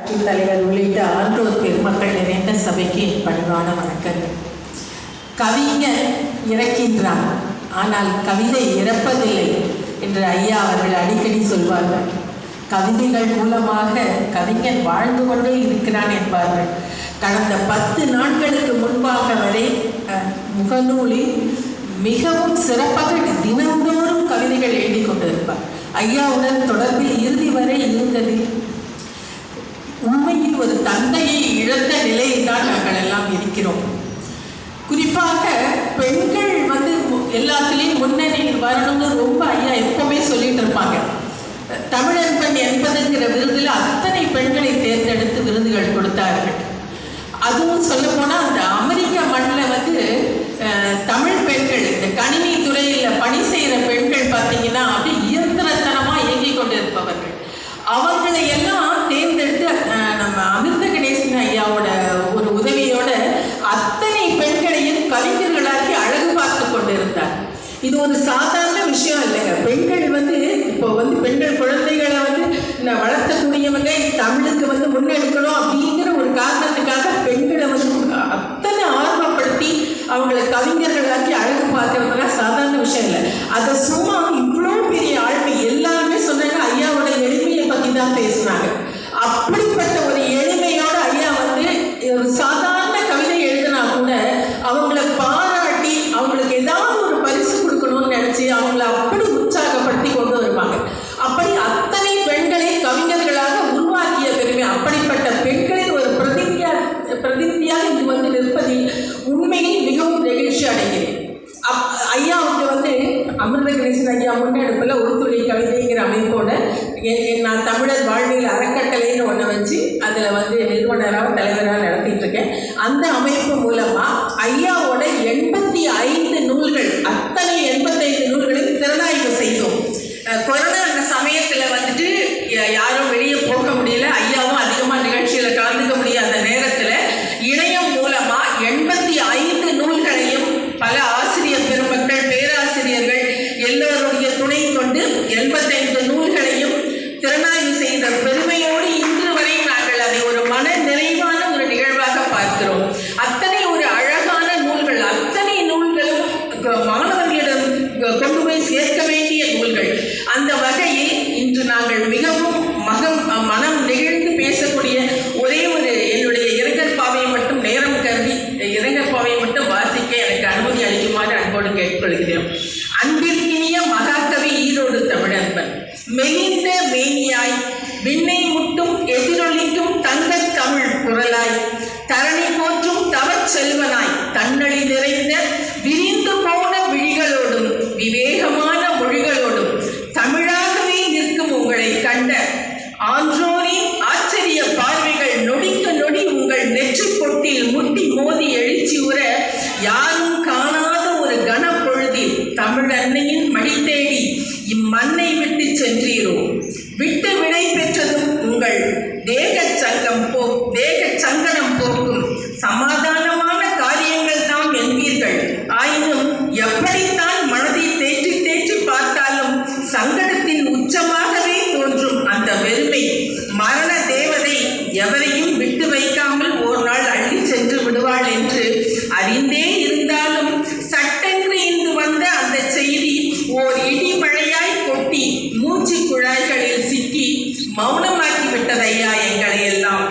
தலைவர் உள்ளிட்ட ஆன்றோர் பெருமக்கள் நிறைந்த சபைக்கு என் பணிவான வணக்கங்கள் கவிஞர் இறக்கின்றான் ஆனால் கவிதை இறப்பதில்லை என்று ஐயா அவர்கள் அடிக்கடி சொல்வார்கள். கவிதைகள் மூலமாக கவிஞன் வாழ்ந்து கொண்டே இருக்கிறான் என்பார்கள். கடந்த பத்து நாட்களுக்கு முன்பாக வரை அஹ், முகநூலில் மிகவும் சிறப்பாக தினந்தோறும் கவிதைகள் எழுதி கொண்டிருப்பார். ஐயாவுடன் தொடர்பில் இறுதி வரை இருந்ததில் உண்மையில் ஒரு தந்தையை இழந்த நிலையில் தான் நாங்கள் எல்லாம் இருக்கிறோம். குறிப்பாக பெண்கள் வந்து எல்லாத்துலேயும் முன்னணியில் வரணும்னு ரொம்ப ஐயா எப்பவுமே சொல்லிட்டு இருப்பாங்க. தமிழன் பெண் என்பதுங்கிற விருதில் அத்தனை பெண்களை தேர்ந்தெடுத்து விருதுகள் கொடுத்தார்கள். அதுவும் சொல்ல போனால் அந்த அமெரிக்க மண்ணில் வந்து தமிழ் இது ஒரு சாதாரண விஷயம் இல்லைங்க. பெண்கள் வந்து இப்போ வந்து பெண்கள் குழந்தைகளை வந்து நான் வளர்த்தக்கூடியவங்க தமிழுக்கு வந்து முன்னெடுக்கணும் அப்படிங்கிற ஒரு காரணத்துக்காக பெண்களை வந்து அத்தனை ஆர்வப்படுத்தி அவங்களை கவிஞர்களாக்கி அழகு பார்க்கறதுலாம் சாதாரண விஷயம் இல்லை. அதை சும்மா அமிர்த கணேசன் ஐயா முன்னெடுப்பில் ஒரு துளி கவிதைங்கிற அமைப்போட என் நான் தமிழர் வாழ்வியல் அறக்கட்டளைன்னு ஒன்று வச்சு அதில் வந்து நிறுவனராக தலைவராக நடத்திட்டு இருக்கேன். அந்த அமைப்பு மூலமாக ஐயாவோட எல்லோருடைய துணை கொண்டு எண்பத்தைந்து நூல்களை bem lembro. இம்மண்ணை விட்டு சென்றீரோ? விட்டு விடை பெற்றதும் உங்கள் தேக சங்கம் போ தேக சங்கடம் போக்கும் சமாதானமான காரியங்கள் தாம் என்பீர்கள். ஆயினும் எப்படித்தான் மனதை தேற்றி தேற்றி பார்த்தாலும் சங்கடத்தின் உச்சமாகவே தோன்றும் அந்த வெறுமை. மரண தேவதை எவரையும் விட்டு வைக்காமல் ஒரு நாள் அள்ளி சென்று விடுவாள் என்று அறிந்தே குழாய்களில் சிக்கி மௌனமாக்கி விட்டதையா எங்களை எல்லாம்?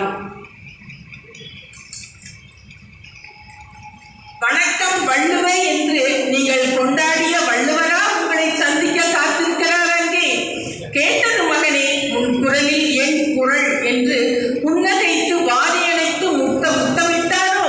வணக்கம் வள்ளுவை என்று நீங்கள் கொண்டாடிய வள்ளுவரா உங்களை சந்திக்க காத்திருக்கிறார் அங்கே கேட்டது மகனே உன் குரலில் என் குரல் என்று புன்னகைத்து வாரியணைத்து முத்த முத்தமிட்டாரோ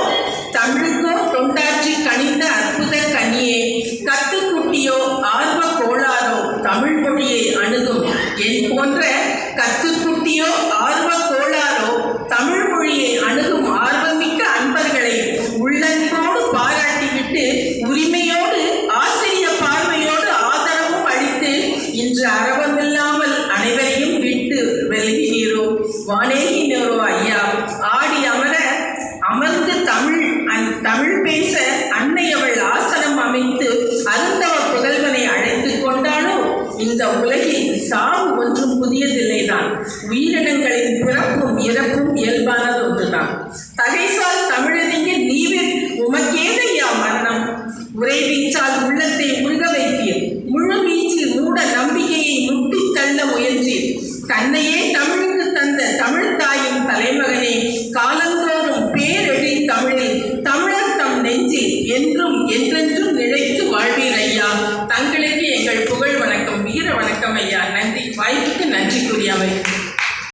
தமிழுக்கோ தொண்டாற்றி கனிந்த அற்புத கனியே கத்துக்குட்டியோ ஆர்வ கோளாரோ தமிழ் மொழியை அணுகும் என் போன்ற கத்துக்குட்டியோ ஆர்வ கோளாரோ தமிழ் மொழியை அணுகும் ஆர்வமிக்க அன்பர்களை உள்ளன்போடு பாராட்டிவிட்டு உரிமையோடு ஆசிரிய பார்வையோடு ஆதரவும் அளித்து இன்று அரவமில்லாமல் அனைவரையும் விட்டு விலகினீரோ வானேகினீரோ ஐயா. ஆடி அமர அமர்ந்து தமிழ் அந் தமிழ் பேச அன்னை அவள் ஆசனம் அமைத்து அருந்த உலகில் சாவு ஒன்றும் புதியதில்லைதான். உயிரினங்களின் பிறப்பும் இறப்பும் இயல்பானது ஒன்றுதான். தகைசால் தமிழறிஞர் நீவிர் உமக்கேதையா மரணம்? உரைவிச்சால் தங்களுக்கு எங்கள்